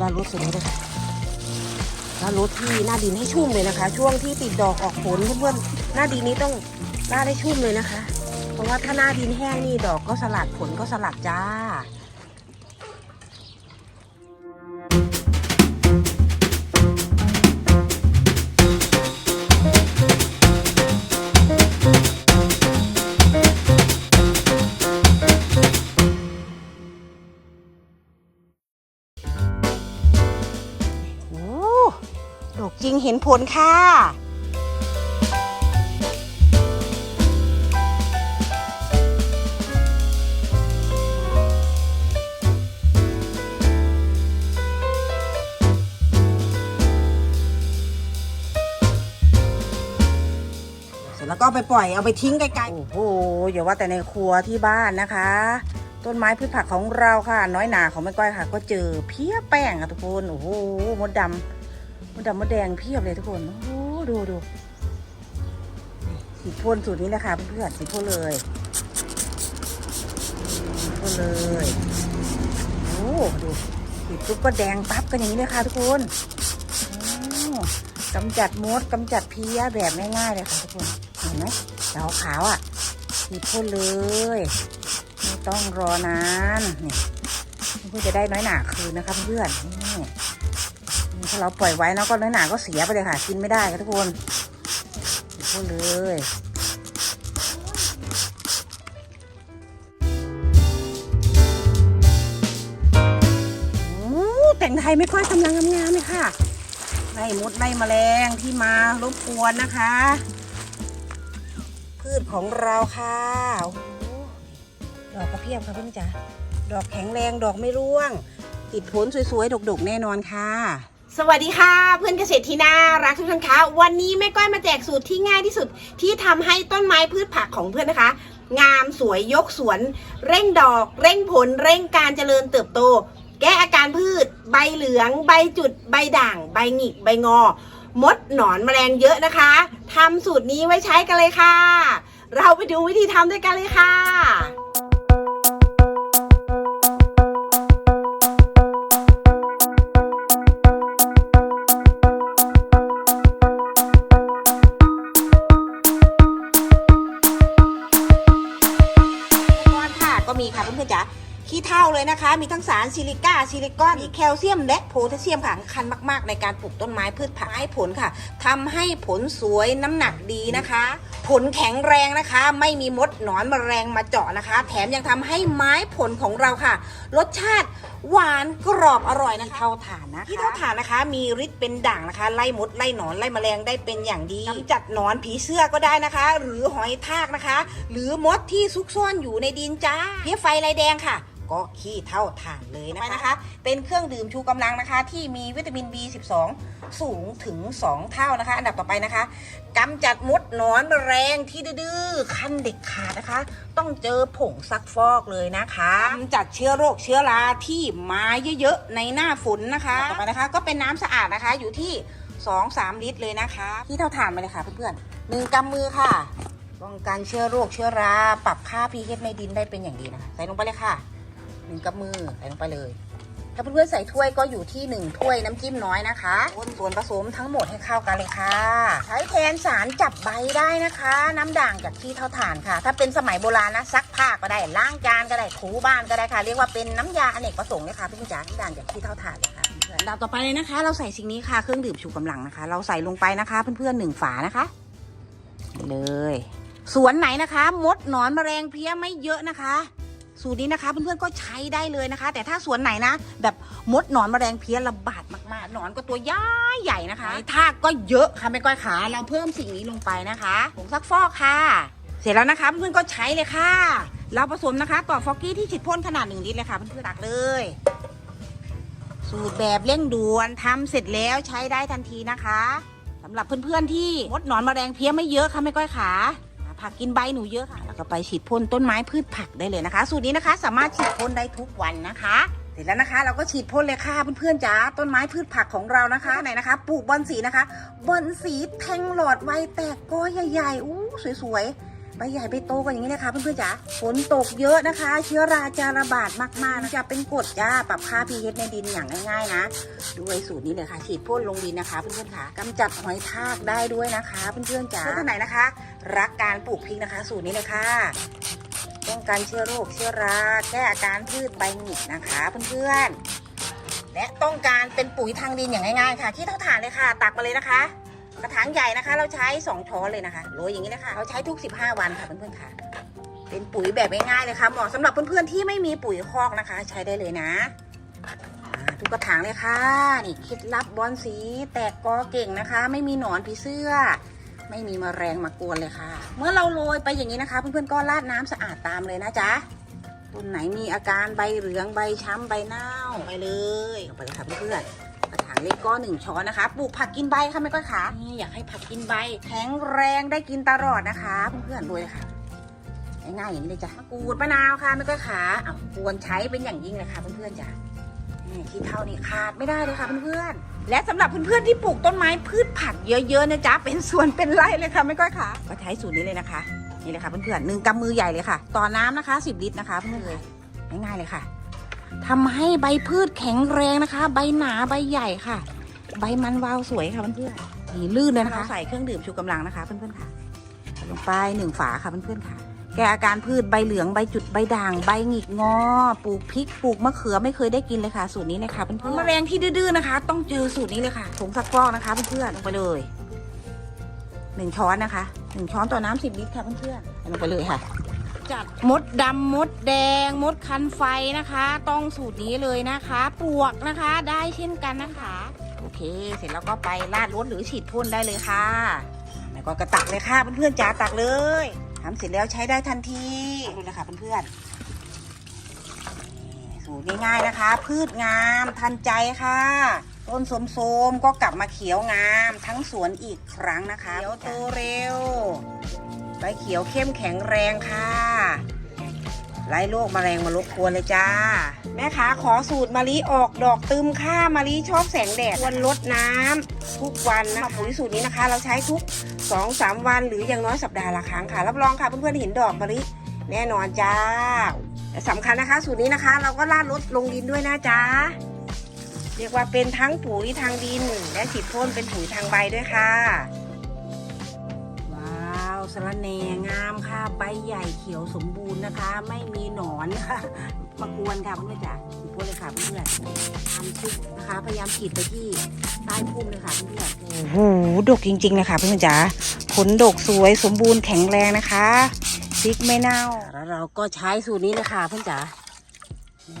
ลารดสร็จแล้วนะคะลารดที่หน้าดินให้ชุ่มเลยนะคะ ช่วงที่ติดดอกออกผลเพื่อนๆหน้าดินนี้ต้องลาดให้ชุ่มเลยนะคะ เพราะว่าถ้าหน้าดินแห้งนี่ดอกก็สลัดผลก็สลัดจ้า ห็นผลค่ะเสร็จแล้วก็ไปปล่อยเอาไปทิ้งไกลๆ โอ้โหอย่าว่าแต่ในครัวที่บ้านนะคะ ต้นไม้พืชผักของเราค่ะ น้อยหนาของแม่ก้อยค่ะ ก็เจอเพี้ยแป้งค่ะทุกคน โอ้โหมดดำ มดดำมดแดงเพียบเลยทุกคน โอ้ดูดูสีพ่นสูตรนี้นะคะเพื่อนๆสีพ่นเลยสีพ่นเลย โอ้ดูสีปุ๊บก็แดงปั๊บกันอย่างนี้เลยค่ะทุกคนโอ้กำจัดมดกำจัดเพี้ยแบบง่ายๆเลยค่ะทุกคน เห็นไหมดาวขาวอะสีพ่นเลย ไม่ต้องรอนานนี่เพื่อจะได้น้อยหนาคืนนะคะเพื่อนๆนี่นี่ ถ้าเราปล่อยไว้แล้วก็น้อยหนาก็เสียไปเลยค่ะ กินไม่ได้ค่ะทุกคนพูดเลยแต่งไทยไม่ค่อยกำลังงามๆเลยค่ะไล่มดไล่แมลงที่มารบกวนนะคะ พืชของเราค่ะอดอกกระเพียบค่ะเพื่อนจ๋าดอกแข็งแรงดอกไม่ร่วง ติดผลสวยๆ ดกๆ แน่นอนค่ะ สวัสดีค่ะ เพื่อนเกษตรที่น่ารักทุกท่านคะวันนี้แม่ก้อยมาแจกสูตรที่ง่ายที่สุด ที่ทำให้ต้นไม้พืชผักของเพื่อนนะคะ งามสวยยกสวน เร่งดอก เร่งผล เร่งการเจริญเติบโต แก้อาการพืช ใบเหลือง ใบจุด ใบด่าง ใบหงิก ใบงอ มดหนอนแมลงเยอะนะคะทำสูตรนี้ไว้ใช้กันเลยค่ะ เราไปดูวิธีทำด้วยกันเลยค่ะ ขี้เท่าเลยนะคะ มีทั้งสารซิลิก้าซิลิคอนมีแคลเซียม และโพแทสเซียมค่ะสำคัญมากๆ ในการปลูกต้นไม้พืชผักให้ผลค่ะทำให้ผลสวยน้ำหนักดีนะคะ ผลแข็งแรงนะคะ ไม่มีมดหนอนแมลงมาเจาะนะคะ แถมยังทำให้ไม้ผลของเราค่ะ รสชาติหวานกรอบอร่อยนะคะเท่าฐานนะคะที่เท่าฐานนะคะ มีฤทธิ์เป็นด่างนะคะ ไล่มดไล่หนอนไล่แมลงได้เป็นอย่างดีกำจัดหนอนผีเสื้อก็ได้นะคะ หรือหอยทากนะคะ หรือมดที่ซุกซ่อนอยู่ในดินจ้าเพี้ยไฟลายแดงค่ะ ก็ขี้เท่าฐานเลยนะคะนะคะ เป็นเครื่องดื่มชูกำลังนะคะ ที่มีวิตามิน B12 สูงถึง 2 เท่านะคะ อันดับต่อไปนะคะกำจัดมดหนอนแมลงที่ดื้อๆคันเด็กขาดนะคะ ต้องเจอผงซักฟอกเลยนะคะกำจัดเชื้อโรคเชื้อราที่มาเยอะๆในหน้าฝนนะคะต่อไปนะคะ ก็เป็นน้ำสะอาดนะคะอยู่ที่ 2-3 ลิตรเลยนะคะที่เท่าฐานไปเลยค่ะเพื่อนๆหนึ่งกำมือค่ะป้องกันเชื้อโรคเชื้อรา ปรับค่า pH ในดินได้เป็นอย่างดีนะคะ ใส่ลงไปเลยค่ะ หนึ่งกำมือใส่ลงไปเลย ถ้าเพื่อนๆใส่ถ้วยก็อยู่ที่1ถ้วยน้ำจิ้มน้อยนะคะคนส่วนผสมทั้งหมดให้เข้ากันเลยค่ะ ใช้แทนสารจับใบได้นะคะ น้ำด่างจากที่เท่าฐานค่ะ ถ้าเป็นสมัยโบราณนะซักผ้าก็ได้ล้างจานก็ได้ถูบ้านก็ได้ค่ะ เรียกว่าเป็นน้ำยาอเนกประสงค์เลยค่ะเพื่อนๆจ๋าน้ำด่างจากที่เท่าฐานเลยค่ะเพื่อนๆอันดับต่อไปเลยนะคะ เราใส่สิ่งนี้ค่ะเครื่องดื่มชูกำลังนะคะ เราใส่ลงไปนะคะเพื่อนๆหนึ่งฝานะคะเลยสวนไหนนะคะ มดหนอนแมลงเพี้ยไม่เยอะนะคะ สูตรนี้นะคะเพื่อนๆก็ใช้ได้เลยนะคะ แต่ถ้าสวนไหนนะ แบบมดหนอนแมลงเพลี้ยระบาดมากๆหนอนก็ตัวย้ายใหญ่นะคะทากก็เยอะค่ะไม่ก้อยขาเราเพิ่มสิ่งนี้ลงไปนะคะผงซักฟอกค่ะ เสร็จแล้วนะคะเพื่อนๆก็ใช้เลยค่ะ เราผสมนะคะต่อฟอกกี้ที่ฉีดพ่นขนาดหนึ่งลิตรเลยค่ะเพื่อนๆตักเลยสูตรแบบเร่งด่วนทำเสร็จแล้วใช้ได้ทันทีนะคะสำหรับเพื่อนๆที่มดหนอนแมลงเพลี้ยไม่เยอะค่ะไม่ก้อยขา ผักกินใบหนูเยอะค่ะ แล้วก็ไปฉีดพ่นต้นไม้พืชผักได้เลยนะคะ สูตรนี้นะคะ สามารถฉีดพ่นได้ทุกวันนะคะ เสร็จแล้วนะคะ เราก็ฉีดพ่นเลยค่ะเพื่อนๆจ๋าต้นไม้พืชผักของเรานะคะไหนนะคะ ปลูกบอนสีนะคะบอนสีแทงหลอดไวแตกก้อใหญ่ๆอู้สวยๆ ใบใหญ่ใบโตกันอย่างนี้นะคะเพื่อนๆจ๋าฝนตกเยอะนะคะ เชื้อราจะระบาดมากๆนะจะเป็นกรดจ้าปรับค่า pH ในดินอย่างง่าย ๆ นะด้วยสูตรนี้เลยค่ะฉีดพ่นลงดินนะคะเพื่อนๆค่ะกำจัดหอยทากได้ด้วยนะคะเพื่อนๆจ๋าเพื่อนๆท่านไหนนะคะ รักการปลูกพริกนะคะ สูตรนี้เลยค่ะป้องกันเชื้อโรคเชื้อรา แก้อาการพืชใบหงิกนะคะเพื่อนๆและต้องการเป็นปุ๋ยทางดินอย่างง่ายๆ ค่ะ ที่เท่าฐานเลยค่ะ ตักมาเลยนะคะ กระถางใหญ่นะคะ เราใช้ 2 ช้อนเลยนะคะโรยอย่างนี้เลยค่ะเราใช้ทุก 15 วันค่ะเพื่อนๆค่ะ เป็นปุ๋ยแบบง่ายๆเลยค่ะเหมาะสำหรับเพื่อนๆที่ไม่มีปุ๋ยคอกนะคะ ใช้ได้เลยนะทุกกระถางเลยค่ะ นี่เคล็ดลับบอนสีแตกกอเก่งนะคะ ไม่มีหนอนผีเสื้อ ไม่มีมแมลงมากวนเลยค่ะ เมื่อเราโรยไปอย่างนี้นะคะ เพื่อนๆก็ราดน้ำสะอาดตามเลยนะจ๊ะต้นไหนมีอาการใบเหลืองใบช้ำใบเน่าไปเลยลงไปเลยค่ะเพื่อนๆ เล็กก็หนึ่งช้อนนะคะ ปลูกผักกินใบค่ะไม่ก้อยขานี่อยากให้ผักกินใบ แข็งแรงได้กินตลอดนะคะ เพื่อนๆรวยค่ะง่ายๆอย่างนี้เลยจ้ะมะกรูดมะนาวค่ะไม่ก้อยขาเอาควรใช้เป็นอย่างยิ่งเลยค่ะเพื่อนๆจ้ะนี่ที่เท่านี้ขาดไม่ได้เลยค่ะเพื่อนๆ และสำหรับเพื่อนๆที่ปลูกต้นไม้พืชผักเยอะๆนะจ๊ะเป็นสวนเป็นไร่เลยค่ะไม่ก้อยค่ะก็ใช้สูตรนี้เลยนะคะนี่เลยค่ะเพื่อนๆหนึ่งกำมือใหญ่เลยค่ะ ต่อน้ำนะคะ 10 ลิตรนะคะเพื่อนๆเลยง่ายๆเลยค่ะ ทำให้ใบพืชแข็งแรงนะคะ ใบหนาใบใหญ่ค่ะ ใบมันวาวสวยค่ะเพื่อนๆนี่ลื่นเลยนะคะใส่เครื่องดื่มชูกำลังนะคะเพื่อนๆค่ะใส่ลงไปหนึ่งฝาค่ะเพื่อนๆค่ะ แก้อาการพืชใบเหลืองใบจุดใบด่าง ใบหงิกงอ ปลูกพริกปลูกมะเขือไม่เคยได้กินเลยค่ะ สูตรนี้เลยค่ะเพื่อนๆแมลงที่ดื้อๆนะคะ ต้องเจอสูตรนี้เลยค่ะผงซักฟอกนะคะเพื่อนๆลงไปเลยหนึ่งช้อนนะคะหนึ่งช้อนต่อน้ำสิบลิตรค่ะเพื่อนๆลงไปเลยค่ะ จัดมดดำมดแดง มดคันไฟนะคะ ต้องสูตรนี้เลยนะคะ ปลวกนะคะได้เช่นกันนะคะ โอเค เสร็จแล้วก็ไปราดรถหรือฉีดพ่นได้เลยค่ะแล้วก็กระตักเลยค่ะเพื่อนๆจ๋าตักเลยทำเสร็จแล้วใช้ได้ทันทีดูนะคะเพื่อนๆสูตรง่ายๆนะคะ พืชงามทันใจค่ะต้นสมๆก็กลับมาเขียวงามทั้งสวนอีกครั้งนะคะเขียวโตเร็ว ใบเขียวเข้มแข็งแรงค่ะไล่โรคแมลงมารบกวนเลยจ้า แม่ค้าขอสูตรมะลิออกดอกตึมค่ะมะลิชอบแสงแดดควรลดน้ำทุกวันนะคะปุ๋ยสูตรนี้นะคะ เราใช้ทุก 2-3 วันหรืออย่างน้อยสัปดาห์ละครั้งค่ะ รับรองค่ะเพื่อนๆเห็นดอกมะลิแน่นอนจ้าสำคัญนะคะ สูตรนี้นะคะ เราก็ราดลดลงดินด้วยนะจ้าเรียกว่าเป็นทั้งปุ๋ยทางดิน และฉีดพ่นเป็นปุ๋ยทางใบด้วยค่ะะระแหน่งามค่ะ ใบใหญ่เขียวสมบูรณ์นะคะ ไม่มีหนอนค่ะมากวนค่ะเพื่อนๆจ๋าฉีดพ่นเลยค่ะเพื่อนๆทำชุดนะคะ พยายามฉีดไปที่ใต้พุ่มเลยค่ะเพื่อนๆโอ้โหดกจริงๆเลยค่ะเพื่อนๆจ๋าผลดกสวยสมบูรณ์แข็งแรงนะคะพริกไม่เน่าแล้วเราก็ใช้สูตรนี้เลยค่ะเพื่อนจ๋านี่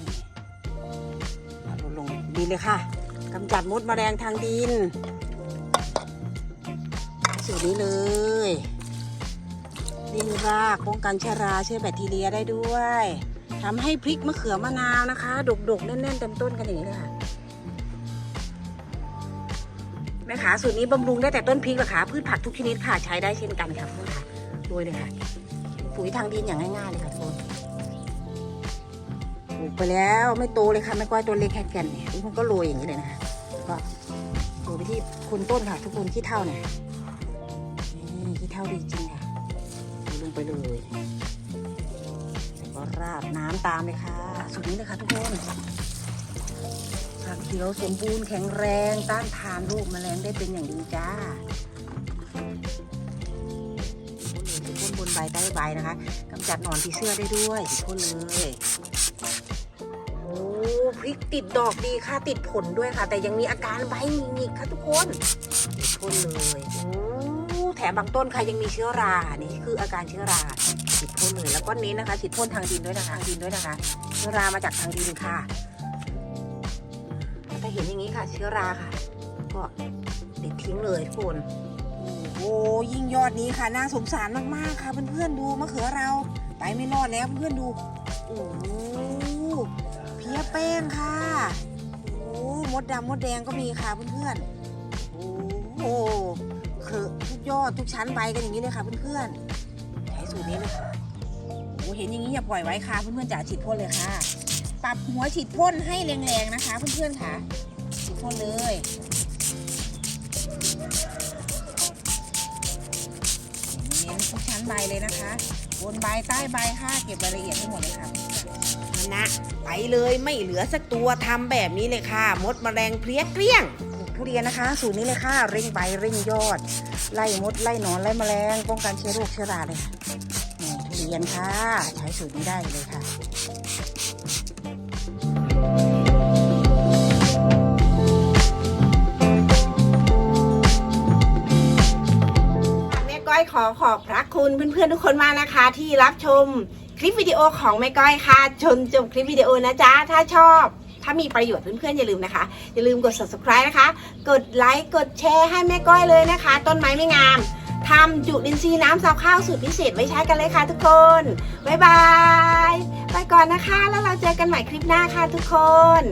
เอาลงลงดินเลยค่ะกำจัดมดแมลงทางดิน สูตรนี้เลย ดินรากป้องกันเชื้อราเชื้อแบคทีเรียได้ด้วยทำให้พริกมะเขือมะนาวนะคะดกๆแน่นๆเต็มต้นกันอย่างนี้เลยค่ะแม่ขาสูตรนี้บำรุงได้แต่ต้นพริกหรอคะพืชผักทุกชนิดค่ะใช้ได้เช่นกันค่ะพ่อค่ะรวยเลยค่ะ ปุ๋ยทางดินอย่างง่ายๆเลยค่ะทุกคนปลูกไปแล้วไม่โตเลยค่ะไม่ก้อยตัวเล็กแค่แก่นเนี่ยทุกคนก็โรยอย่างนี้เลยนะคะแล้วก็โรยไปที่โคนต้นค่ะ ทุกคนที่เท่าเนี่ยนี่ที่เท่าดีจริงค่ะ ไปเลยแล้วก็ราดน้ำตามเลยค่ะสุดนี้เลยค่ะทุกคนผักเขียวสมบูรณ์แข็งแรงต้านทานโรคแมลงได้เป็นอย่างดีจ้าทุกคนบนใบใต้ใบนะคะกำจัดหนอนผีเสื้อได้ด้วยทุกคนเลยโอ้พริกติดดอกดีค่ะติดผลด้วยค่ะ แต่ยังมีอาการใบหงิกค่ะทุกคนทุกคนเลยโอ้ แถมบางต้นค่ะยังมีเชื้อรานี่คืออาการเชื้อราฉีดพ่นเลยแล้วก็เน้นนะคะฉีดพ่นทางดินด้วยนะคะดินด้วยนะคะ เชื้อรามาจากทางดินค่ะถ้าเห็นอย่างนี้ค่ะ เชื้อราค่ะ ก็เด็ดทิ้งเลยทุกคนโอ้ยิ่งยอดนี้ค่ะน่าสงสารมากๆค่ะเพื่อนๆดูมะเขือเราไปไม่รอดแล้วเพื่อนๆดูโอ้โหเพี้ยแป้งค่ะโอ้โมดดำมดแดงก็มีค่ะเพื่อนๆโอ้โห เครือทุกยอดทุกชั้นใบกันอย่างนี้เลยค่ะเพื่อนๆใช้สูตรนี้เลยค่ะโอ้เห็นอย่างนี้อย่าปล่อยไว้ค่ะเพื่อนๆจ๋าฉีดพ่นเลยค่ะ ปรับหัวฉีดพ่นให้แรงๆนะคะ เพื่อนๆค่ะฉีดพ่นเลยเห็นทุกชั้นใบเลยนะคะบนใบใต้ใบค่ะเก็บรายละเอียดทั้งหมดเลยค่ะนะไปเลยไม่เหลือสักตัวทำแบบนี้เลยค่ะ มดแมลงเพลี้ยเกลี้ยง ทุเรียนนะคะ สูตรนี้เลยค่ะ เร่งใบเร่งยอด ไล่มดไล่หนอนไล่แมลงป้องกันเชื้อโรคเชื้อราเลยค่ะนี่ทุเรียนค่ะ ใช้สูตรนี้ได้เลยค่ะแม่ก้อยขอขอบพระคุณเพื่อนๆทุกคนมากนะคะ ที่รับชมคลิปวิดีโอของแม่ก้อยค่ะจนจบคลิปวิดีโอนะจ๊ะถ้าชอบ ถ้ามีประโยชน์เพื่อนๆอย่าลืมนะคะ อย่าลืมกด subscribe นะคะ กดไลค์ กดแชร์ให้แม่ก้อยเลยนะคะ ต้นไม้ไม่งามทำจุลินทรีย์น้ำซาวข้าวสูตรพิเศษไว้ใช้กันเลยค่ะทุกคน บ๊ายบาย ไปก่อนนะคะ แล้วเราเจอกันใหม่คลิปหน้าค่ะทุกคน